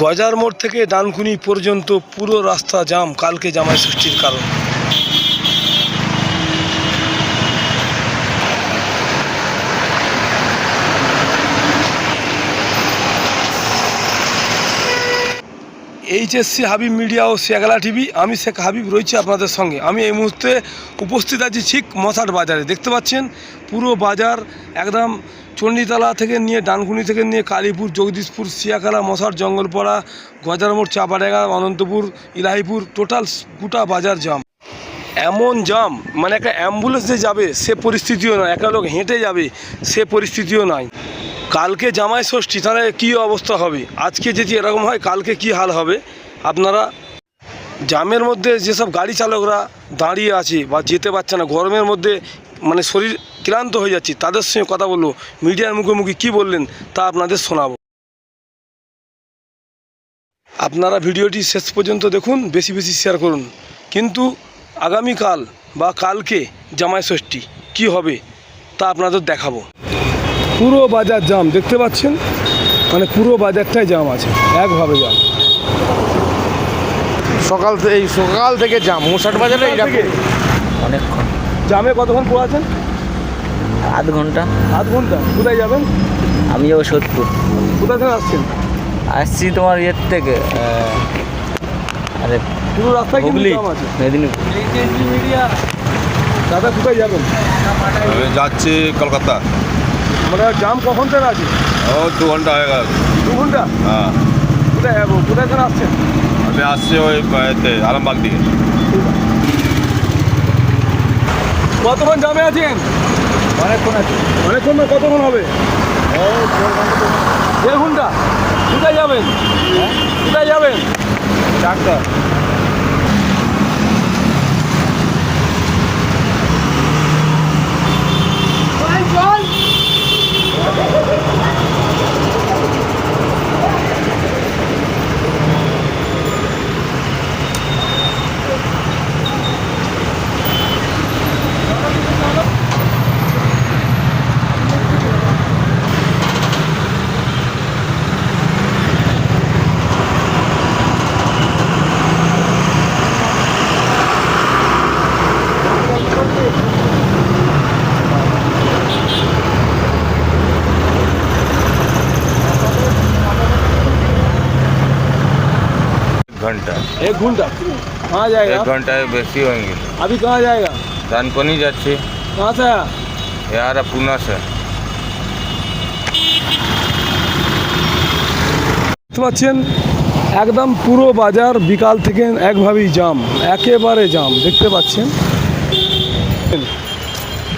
গজার মোড় থেকে ডানকুনি পর্যন্ত পুরো রাস্তা জাম, কালকে জামাই সৃষ্টির কারণ। এইচএসসি হাবিব মিডিয়া ও শেখালা টিভি, আমি শেখ হাবিব রয়েছি আপনাদের সঙ্গে। আমি এই মুহূর্তে উপস্থিত আছি ঠিক মশাট বাজারে। দেখতে পাচ্ছেন, পুরো বাজার একদম চণ্ডীতলা থেকে নিয়ে ডানকুনি থেকে নিয়ে কালীপুর, জগদীশপুর সিয়াখালা মশার জঙ্গলপাড়া গজারমোড় চাপাডাঙ্গা, অনন্তপুর, ইলাহিপুর, টোটাল গোটা বাজার জাম। এমন জাম মানে একটা অ্যাম্বুলেন্স যে যাবে, সে পরিস্থিতিও নয়। একটা লোক হেঁটে যাবে, সে পরিস্থিতিও নাই কালকে জামাই ষষ্ঠী, তাহলে কী অবস্থা হবে? আজকে যদি এরকম হয়, কালকে কি হাল হবে? আপনারা জামের মধ্যে যেসব গাড়ি চালকরা দাঁড়িয়ে আছে বা যেতে পারছে না, গরমের মধ্যে মানে শরীর ক্লান্ত হয়ে যাচ্ছি তাদের সঙ্গে কথা বলব। মিডিয়ার মুখোমুখি কী বললেন তা আপনাদের শোনাবো। আপনারা ভিডিওটি শেষ পর্যন্ত দেখুন বেশি বেশি শেয়ার করুন। কিন্তু আগামীকাল বা কালকে জামাই ষষ্ঠী কী হবে তা আপনাদের দেখাবো। পুরো বাজার জাম দেখতে পাচ্ছেন? মানে পুরো বাজারটাই জাম আছে একভাবে জাম। সকাল থেকে এই সকাল থেকে জাম মুসাট বাজারে অনেকক্ষণ। জামে কতক্ষণ পড়ে আছেন? আধ ঘণ্টা। আধ ঘণ্টা? কোথায় যাবেন? আমি যাব সোদপুর। কোথা থেকে আসছেন? আসছি তোমার ইয়ের থেকে আরে পুরো রাস্তায় কিন্তু হুগলি আছে? মেদিনীপুর। দাদা কোথায় যাবেন? যাচ্ছি কলকাতা। মানে জাম কখন থেকে আছে? ও দু ঘণ্টা হয়ে গেল। দু ঘণ্টা? হ্যাঁ। কোথায় যাব? কোথায় থেকে আসছেন? আমি আসছি ওই আরামবাগ দিকে। কতক্ষণ জামে আছেন? অনেকক্ষণ আছে। অনেকক্ষণ না কতক্ষণ হবে? দেড় ঘণ্টা। কোথায় যাবেন? কোথায় যাবেন? চারটা। घंटा एक घंटा कहाँ जाएगा एक घंटा बेसी होंगे अभी कहाँ जाएगा दानकोनी যাচ্ছি कहाँ से आया यार पूना से দেখতে পাচ্ছেন একদম পুরো বাজার বিকাল থেকে একভাবেই জাম একেবারে জাম দেখতে পাচ্ছেন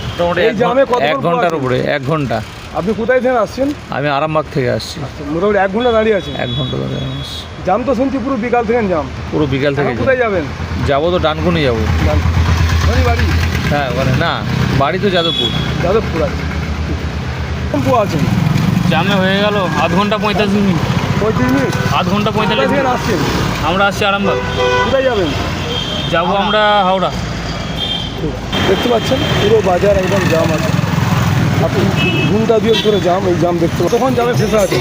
মোটামুটি এই এক জামে ঘন- কতক্ষণ এক ঘন্টার পড়ে উপরে এক ঘন্টা আপনি কোথায় থেকে আসছেন? আমি আরামবাগ থেকে আসছি। মোটামুটি এক ঘণ্টা দাঁড়িয়ে আছেন? এক ঘণ্টা ধরে আসছি। জাম তো শুনছি পুরো বিকাল থেকে জাম। পুরো বিকাল থেকে কোথায় যাবেন? যাব তো ডানকুনি যাব। বাড়ি? হ্যাঁ ওখানে। না বাড়ি তো যাদবপুর। যাদবপুর আছে টেম্পো আছেন? জামে হয়ে গেল আধ ঘণ্টা পঁয়তাল্লিশ মিনিট। পঁয়ত্রিশ মিনিট? আধ ঘণ্টা পঁয়তাল্লিশ মিনিট। আসছেন? আমরা আসছি আরামবাগ। কোথায় যাবেন? যাব আমরা হাওড়া। দেখতে পাচ্ছেন পুরো বাজার একদম জাম আছে। আপনি ঘণ্টা দুয়েক ধরে জাম এই জাম দেখতে তখন জামে ফেসে আছে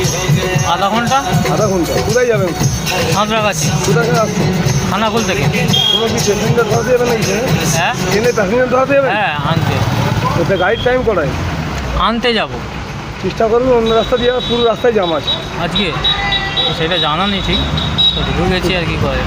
আধা ঘণ্টা। আধা ঘণ্টা। কোথায় যাবেন? সাঁতরাগাছি কোথায় আসছেন খানাকুল থেকে। কোনো কি প্যাসেঞ্জার ধরাতে যাবেন নাকি? হ্যাঁ। ট্রেনে প্যাসেঞ্জার ধরাতে যাবেন? হ্যাঁ আনতে। ওতে গাড়ির টাইম করায় আনতে যাব। চেষ্টা করবেন অন্য রাস্তা দিয়ে পুরো রাস্তায় জাম আছে। আজকে? সেটা জানা নেই ঠিক। তো ঢুকে গেছি আর কি করে।